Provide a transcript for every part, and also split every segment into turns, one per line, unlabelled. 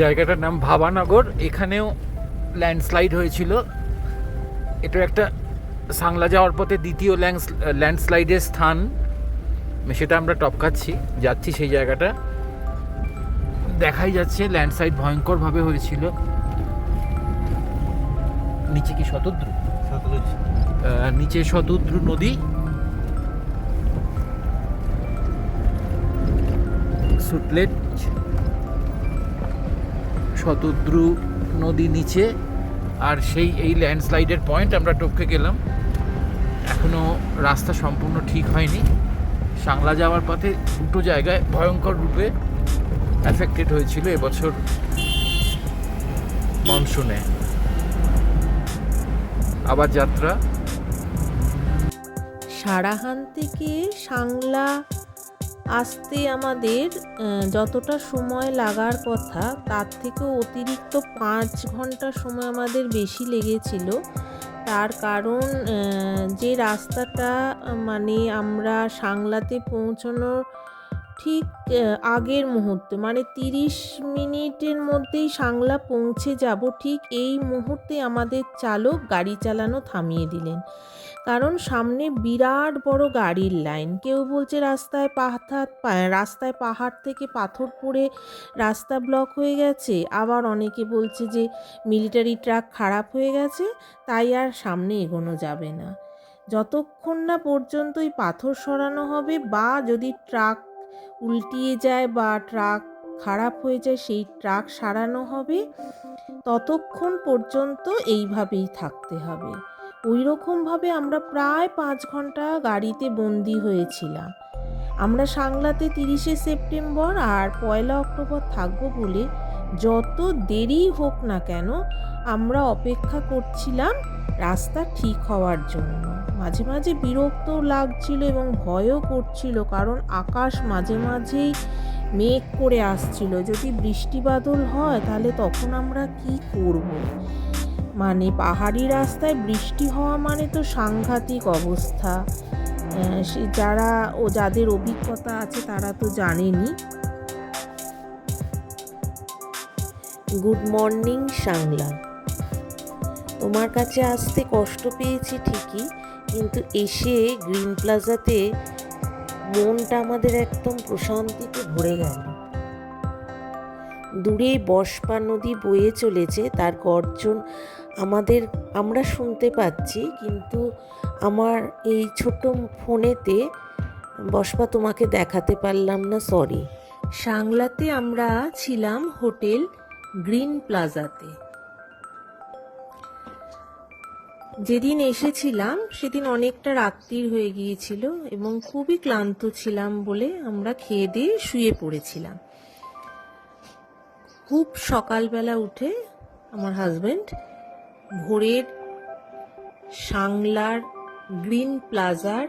জায়গাটার নাম ভাবানগর। এখানেও ল্যান্ডস্লাইড হয়েছিল। এটা একটা সাংলা যাওয়ার পথে দ্বিতীয় ল্যান্ডস্লাইডের স্থান। সেটা আমরা টপকাচ্ছি যাচ্ছি সেই জায়গাটা। দেখাই যাচ্ছে ল্যান্ডস্লাইড ভয়ঙ্করভাবে হয়েছিল। নিচে কি শতদ্রু? নিচে শতদ্রু নদী। সুটলেট শতদ্রু নদী নিচে, আর সেই এই ল্যান্ডস্লাইডের পয়েন্ট আমরা টপকে গেলাম। এখনও রাস্তা সম্পূর্ণ ঠিক হয়নি। সাংলা যাওয়ার পথে দুটো জায়গায় ভয়ঙ্কর রূপে অ্যাফেক্টেড হয়েছিল এবছর মনসুনে আবার যাত্রা।
সারাহান থেকে সাংলা আসতে আমাদের যতটা সময় লাগার কথা, তার থেকেও অতিরিক্ত পাঁচ ঘণ্টা সময় আমাদের বেশি লেগেছিল। তার কারণ যে রাস্তাটা মানে আমরা সাংলাতে পৌঁছানোর ঠিক আগের মুহূর্তে মানে তিরিশ মিনিটের মধ্যেই সাংলা পৌঁছে যাব, ঠিক এই মুহূর্তে আমাদের চালক গাড়ি চালানো থামিয়ে দিলেন। কারণ সামনে বিরাট বড় গাড়ির লাইন। কেউ বলছে রাস্তায় পাহাড় রাস্তায় পাহাড় থেকে পাথর পড়ে রাস্তা ব্লক হয়ে গেছে। আবার অনেকে বলছে যে মিলিটারি ট্রাক খারাপ হয়ে গেছে, তাই আর সামনে এগোনো যাবে না। যতক্ষণ না পর্যন্ত এই পাথর সরানো হবে বা যদি ট্রাক উল্টিয়ে যায় বা ট্রাক খারাপ হয়ে যায়, সেই ট্রাক সারানো হবে, ততক্ষণ পর্যন্ত এইভাবেই থাকতে হবে। ওই রকমভাবে আমরা প্রায় পাঁচ ঘণ্টা গাড়িতে বন্দি হয়েছিলাম। আমরা সাংলাতে তিরিশে সেপ্টেম্বর আর পয়লা অক্টোবর থাকব বলে যত দেরি হোক না কেন আমরা অপেক্ষা করছিলাম রাস্তা ঠিক হওয়ার জন্য। মাঝে মাঝে বিরক্ত লাগছিল এবং ভয়ও করছিল কারণ আকাশ মাঝে মাঝেই মেঘ করে আসছিল। যদি বৃষ্টি বাদল হয় তাহলে তখন আমরা কি করব। মানে পাহাড়ি রাস্তায় বৃষ্টি হওয়া মানে তো সাংঘাতিক অবস্থা। সে যারা ও যাদের অভিজ্ঞতা আছে তারা তো জানেনি। Good morning Sangla. তোমার কাছে আসতে কষ্ট পেয়েছি ঠিকই, কিন্তু এসে গ্রিন প্লাজাতে মনটা আমাদের একদম প্রশান্তিতে ভরে গেল। দূরে বসপা নদী বয়ে চলেছে, তার গর্জন আমাদের, আমরা শুনতে পাচ্ছি, কিন্তু আমার এই ছোট ফোনেতে বসপা তোমাকে দেখাতে পারলাম না সরি সাংলাতে আমরা ছিলাম হোটেল গ্রিন প্লাজাতে। যেদিন এসেছিলাম, সেদিন অনেকটা রাত্রির হয়ে গিয়েছিল এবং খুবই ক্লান্ত ছিলাম বলে আমরা খেয়ে দিয়ে শুয়ে পড়েছিলাম। খুব সকালবেলা উঠে আমার হাজবেন্ড ভোরের সাংলার গ্রিন প্লাজার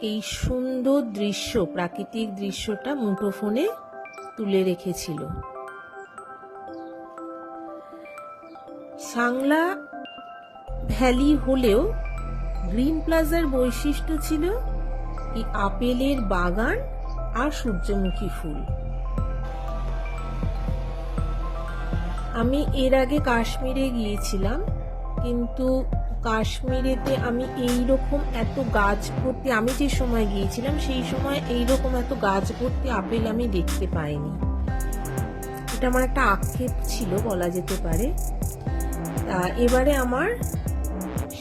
এই সুন্দর দৃশ্য, প্রাকৃতিক দৃশ্যটা মুঠোফোনে তুলে রেখেছিল। সাংলা ভ্যালি হলেও গ্রিন প্লাজার বৈশিষ্ট্য ছিল এই আপেলের বাগান আর সূর্যমুখী ফুল। আমি এর আগে কাশ্মীরে গিয়েছিলাম, কিন্তু কাশ্মীরেতে আমি এই রকম এত গাছ ভর্তি, আমি যে সময় গিয়েছিলাম সেই সময় এই রকম এত গাছ ভর্তি আপেল আমি দেখতে পাইনি। এটা আমার একটা আক্ষেপ ছিল বলা যেতে পারে। তা এবারে আমার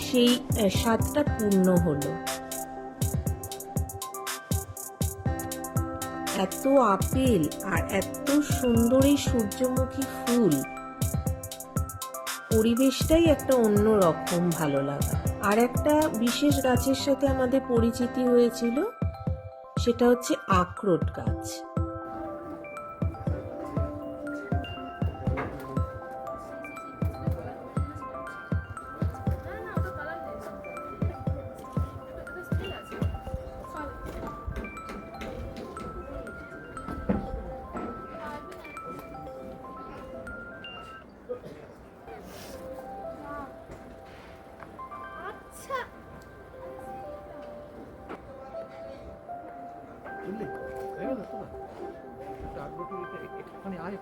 সেই স্বাদটা পূর্ণ হলো। এত আপেল আর এত সুন্দর এই সূর্যমুখী ফুল পরিবেশটাই একটা অন্য রকম ভালো লাগা। আর একটা বিশেষ গাছের সাথে আমাদের পরিচিতি হয়েছিল, সেটা হচ্ছে আখরোট গাছ।
বুঝলি হয়ে গেল তো একটুখানি আয়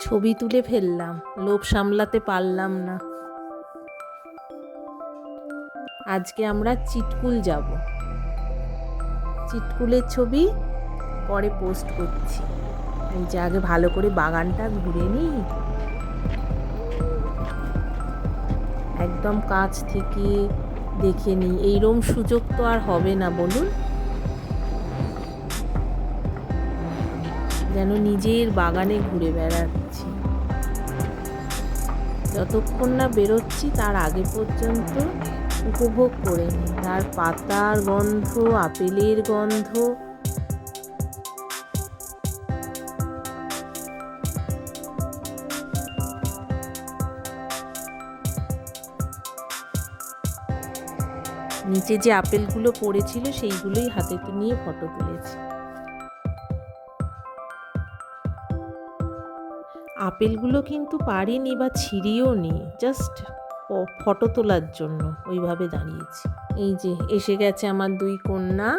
ছবি তুলে ফেললাম, লোভ সামলাতে পারলাম না। আজকে আমরা চিটকুল যাব। চিটকুলের ছবি পরে পোস্ট করছি। এই যে আগে ভালো করে বাগানটা ঘুরে নিই। একদম কাছ থেকে দেখে নিই। এইরকম সুযোগ তো আর হবে না, বলুন। যেন নিজের বাগানে ঘুরে বেড়াচ্ছি। যতক্ষণ না বেরোচ্ছি, তার আগে পর্যন্ত উপভোগ করে নিই। তার পাতার গন্ধ, আপেলের গন্ধ নিচে যে আপেলগুলো পড়েছিল সেইগুলোই হাতে নিয়ে ফটো তুলেছি। আপেলগুলো কিন্তু পারিনি বা ছিঁড়িও নি জাস্ট ফটো তোলার জন্য ওইভাবে দাঁড়িয়েছি। এই যে এসে গেছে আমার দুই কন্যা।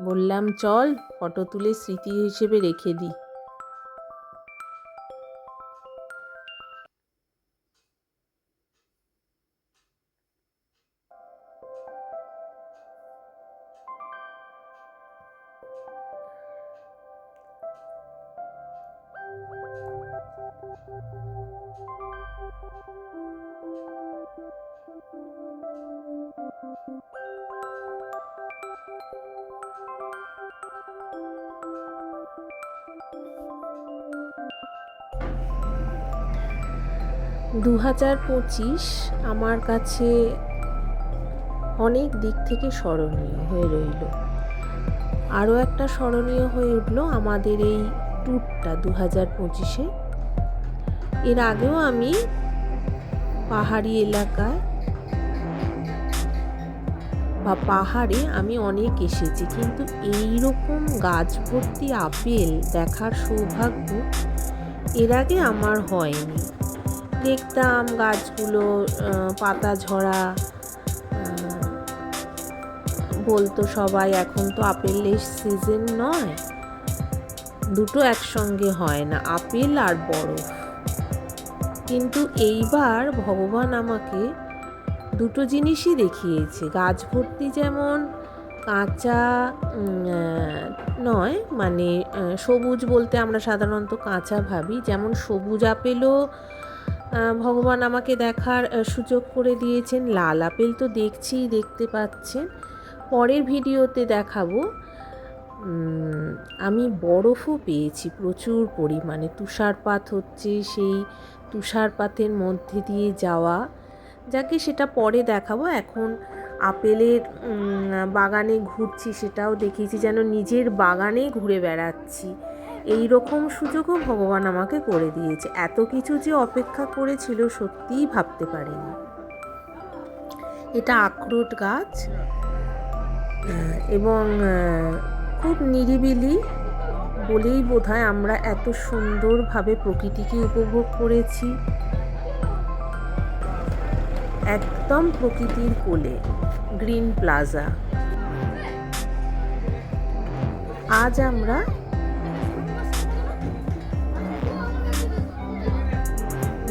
বললাম, চল, ফটো তুলে স্মৃতি হিসেবে রেখে দিই। দু হাজার পঁচিশ আমার কাছে অনেক দিক থেকে স্মরণীয় হয়ে রইল। আরও একটা স্মরণীয় হয়ে উঠল আমাদের এই ট্যুরটা দু হাজার পঁচিশে। এর আগেও আমি পাহাড়ি এলাকায় বা পাহাড়ে আমি অনেক এসেছি, কিন্তু এই রকম গাছ ভর্তি আপেল দেখার সৌভাগ্য এর আগে আমার হয়নি। দেখতাম গাছগুলো পাতা ঝরা বলতো সবাই এখন তো আপেলের সিজন নয়, দুটো একসঙ্গে হয় না, আপেল আর বরফ। কিন্তু এইবার ভগবান আমাকে দুটো জিনিসই দেখিয়েছে। গাছ ভর্তি যেমন কাঁচা নয় মানে সবুজ বলতে আমরা সাধারণত কাঁচা ভাবি। যেমন সবুজ আপেলও ভগবান আমাকে দেখার সুযোগ করে দিয়েছেন। লাল আপেল তো দেখছিই দেখতে পাচ্ছেন। পরের ভিডিওতে দেখাবো আমি বরফও পেয়েছি প্রচুর পরিমাণে। তুষারপাত হচ্ছে সেই তুষারপাতের মধ্যে দিয়ে যাওয়া। যাকে সেটা পরে দেখাবো। এখন আপেলের বাগানে ঘুরছি সেটাও দেখিয়েছি, যেন নিজের বাগানে ঘুরে বেড়াচ্ছি। এই রকম সুযোগও ভগবান আমাকে করে দিয়েছে। এত কিছু যে অপেক্ষা করেছিল সত্যিই ভাবতে পারিনি। এটা আখরোট গাছ, এবং খুব নিরিবিলি বলেই বোধহয় আমরা এত সুন্দরভাবে প্রকৃতিকে উপভোগ করেছি। একদম প্রকৃতির কোলে, গ্রিন প্লাজা। আজ আমরা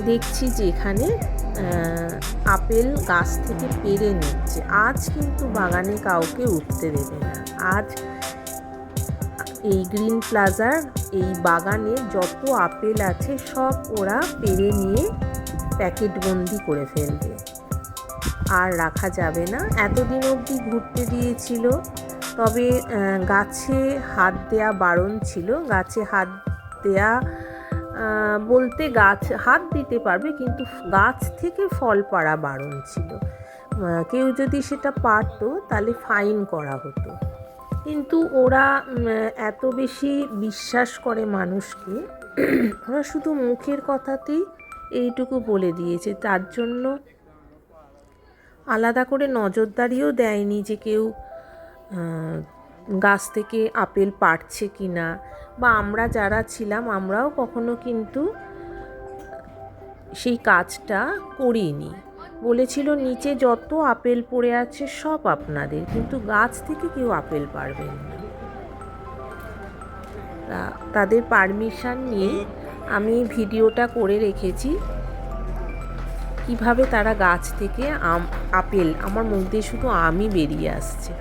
দেখছি যে এখানে আপেল গাছ থেকে পেরে নিচ্ছে। আজ কিন্তু বাগানে কাউকে উঠতে দেবে না। আজ এই গ্রিন প্লাজার, এই বাগানে যত আপেল আছে, সব ওরা পেরে নিয়ে প্যাকেটবন্দি করে ফেলবে। আর রাখা যাবে না। এতদিন অবধি ঘুরতে দিয়েছিল তবে গাছে হাত দেয়া বারণ ছিল। গাছে হাত দেয়া বলতে গাছ হাত দিতে পারবে, কিন্তু গাছ থেকে ফল পাড়া বারণ ছিল। কেউ যদি সেটা পারতো, তাহলে ফাইন করা হতো। কিন্তু ওরা এত বেশি বিশ্বাস করে মানুষকে, ওরা শুধু মুখের কথাতেই এইটুকু বলে দিয়েছে। তার জন্য আলাদা করে নজরদারিও দেয়নি যে কেউ গাছ থেকে আপেল পাড়ছে কি না বা আমরা যারা ছিলাম, আমরাও কখনো কিন্তু সেই কাজটা করিনি। বলেছিল, নিচে যত আপেল পড়ে আছে, সব আপনাদের। কিন্তু গাছ থেকে কেউ আপেল পারবেন না। তাদের পারমিশন নিয়ে আমি ভিডিওটা করে রেখেছি। কীভাবে তারা গাছ থেকে আম, আপেল, আমার মুখ দিয়ে শুধু আমই বেরিয়ে আসছে,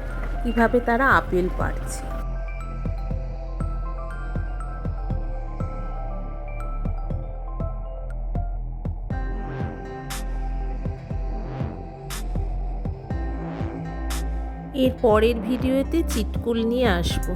কীভাবে তারা আপেল পাড়ছে। এর পরের ভিডিওতে চিটকুল নিয়ে আসব।